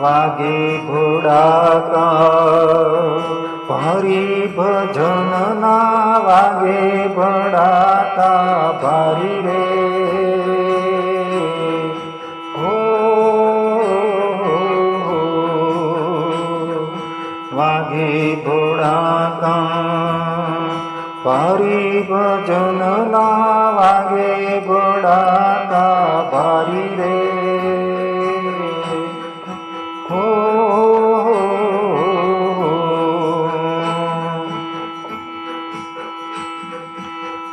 વાગે ઘોડા કા ભારી ભજનના વાગે ભડાકા ભારી રે. હો વાગે ભોડાકા ભારી ભજનના વાગે ભડાકા ભારી રે.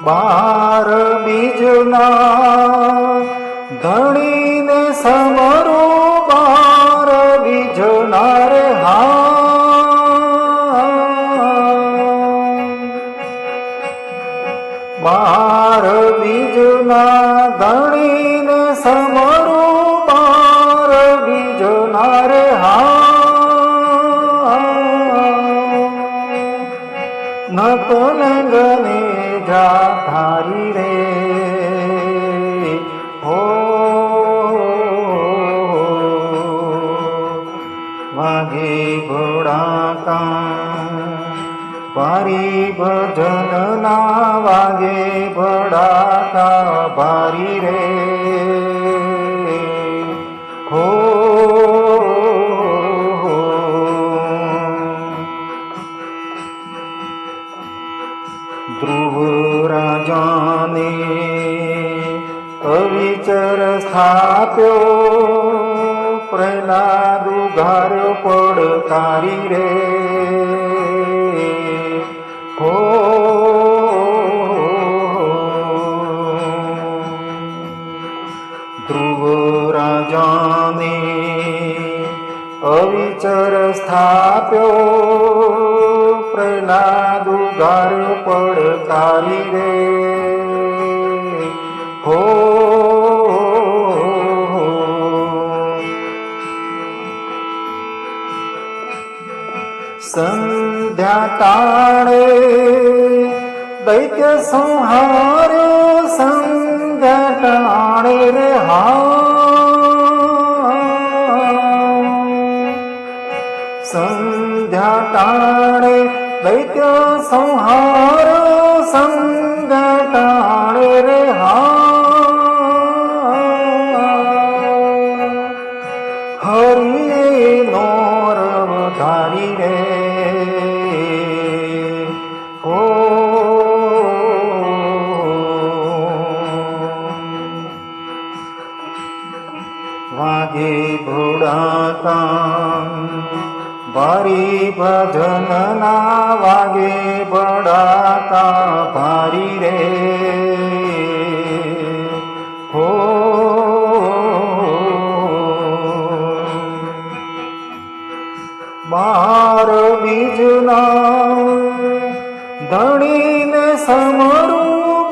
બાર બીજના ધણીને સમરો બાર બીજના રે હા. ભારી રે હો ધ્રુવ રાજાને અવિચર સ્થાપ્યો પ્રહલાદ ઉઘાર્યો પડકારી રે. અવિચર સ્થાપ્યો પ્રહલાદ ઉઘાર્યો પડકારી રે. હો સંધ્યા તાણે દૈત્ય સંહાર્યો. दैत्य संहार सङ्गता रेहा हरि नोर धारी रे। ओे। द्ुडका बि भजन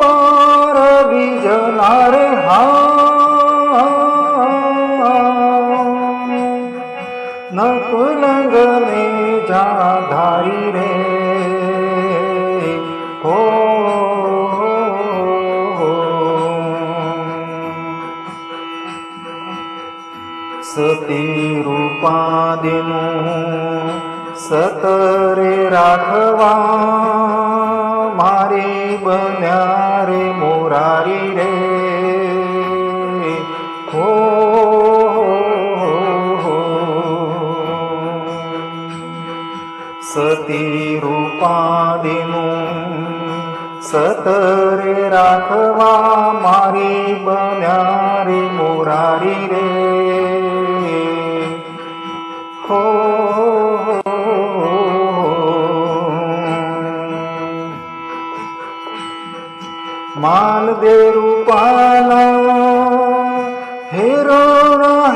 पारवि जनार न पुनगने जाधारि रे। हो। सती रूपा सतरे राघवा। રાખવા મારી બન્યા રે. મોરારી રે હો. સતી રૂપાદીનું સતરે રાખવા મારી બન્યા રે મોરારી રે. હો માલ દે રૂપાના હેરો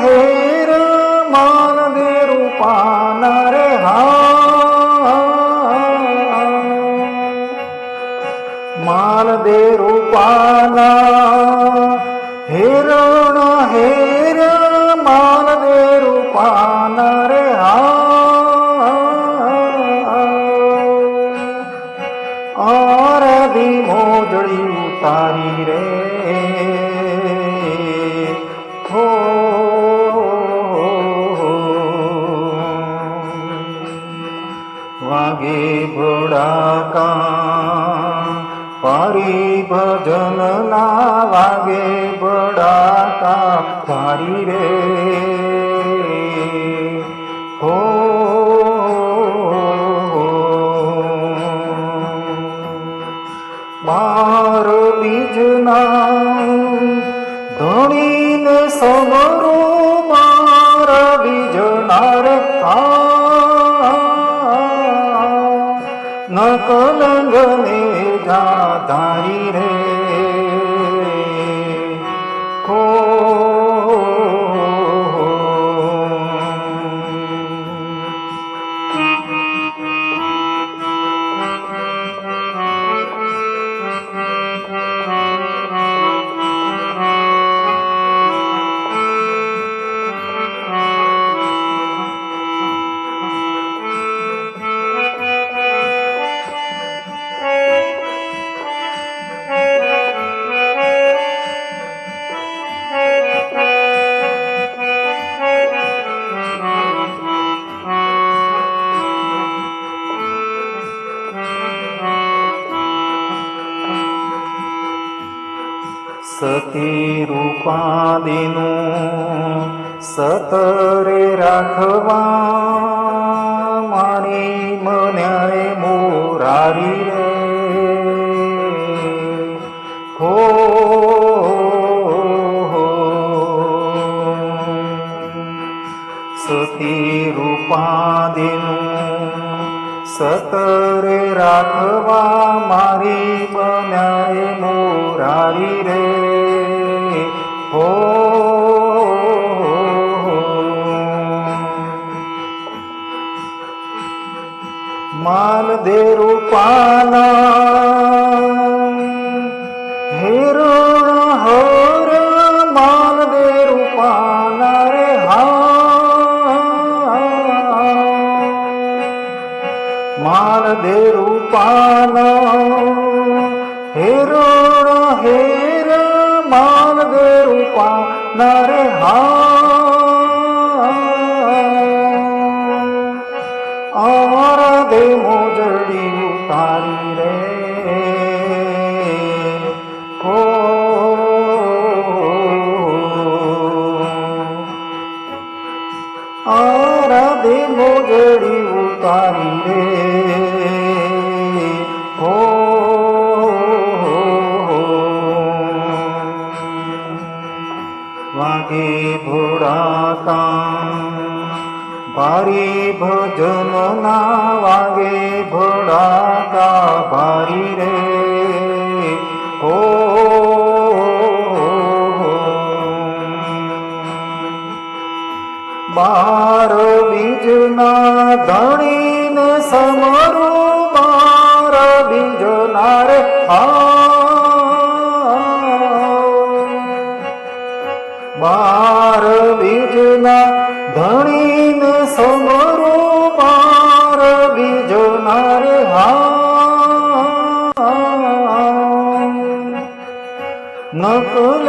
હેર માલ દે રૂપાના રે હા. માલ રૂપાલા હેર માલ દે રૂપાના રે હા. পারি রে। ও মাগে বোড়া কা পারি ভজন না বাগে বড়া কা পারি রে। રૂપાદીનું સતરે રાખવા મારી મન્યાય મોરારી રે હો સતી રૂપાદીનું સતરે રાખવા મારી બનાય મોરારી ਪਾਨਾ ਹਿਰਣ ਹੋਰ ਮਾਲ ਦੇ ਰੂਪਾਨਾ ਰੇ ਮਾਲ ਦੇ ਰੂਪਾਨਾ ਹਿਰਣ ਹੇਰ ਮਾਲ ਦੇ ਰੂਪਾਨਾ ਰੇ ਹਾਂ ભારી રે. ઓ. બાર બીજના ધણીને સમરો બાર બીજના રે. બાર બીજના ધણીને સમરો બાર બીજના રે. नकुल नकुरी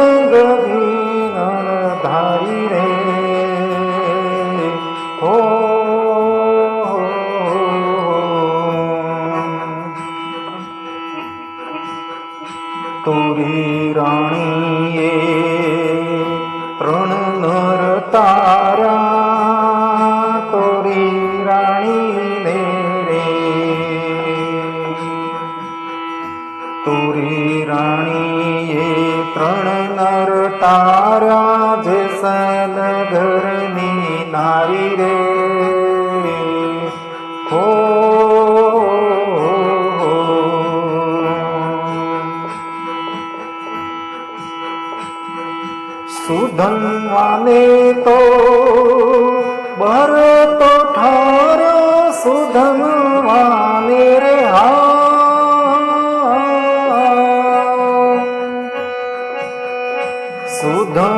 हो तुरी राणी ऋण नर तारा તારા જેસલ ઘરની નારી રે. હો. સુધનવાને તો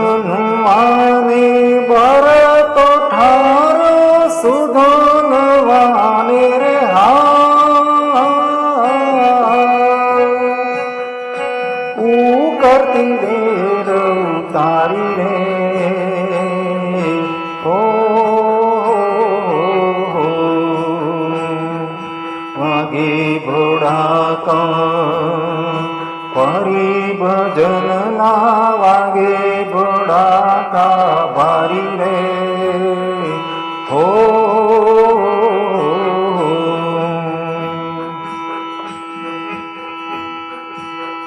हनुमाने भरत ठार सुधनवाने रे ऊ करती देर उतारी रे ओ मागे भोड़ा का परिभजन ना वागे हो. ભારી રે હો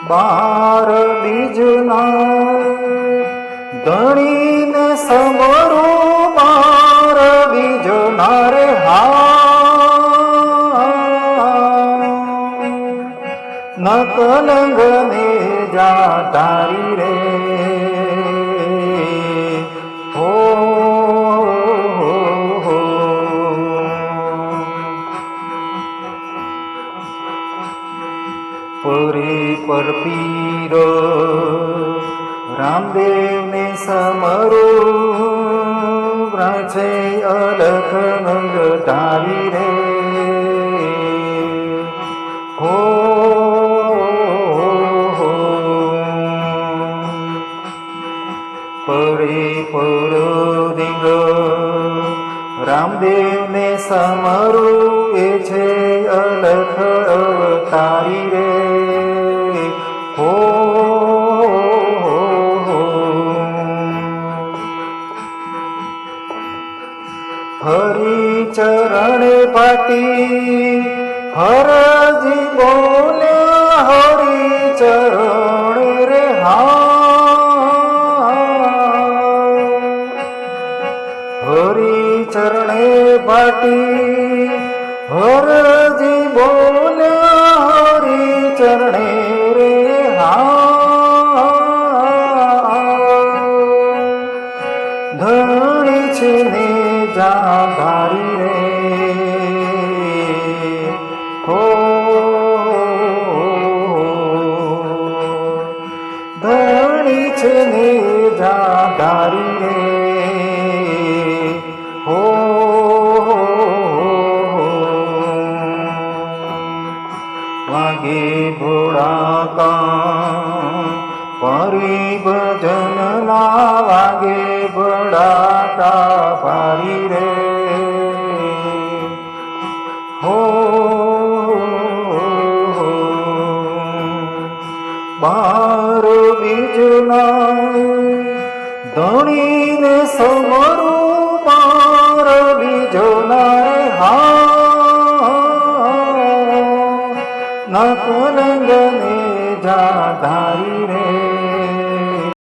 બાર બીજના ધણીને સમરો બાર બીજના રે હા નકલંગને જા તારી રામદેવને સમરો, વ્રજે અલખ નંગ ધારી રે હો પડી, પડો દિંગ. રામદેવને સમરું, એ છે અલખ અવતારી રે હરિ ચરણે પાટી, હરજી બોલ્યા હરી ચરણે રે ધણી છે ને જા ધારી રે. હો. ધણી છે ને જા ધારી રે. no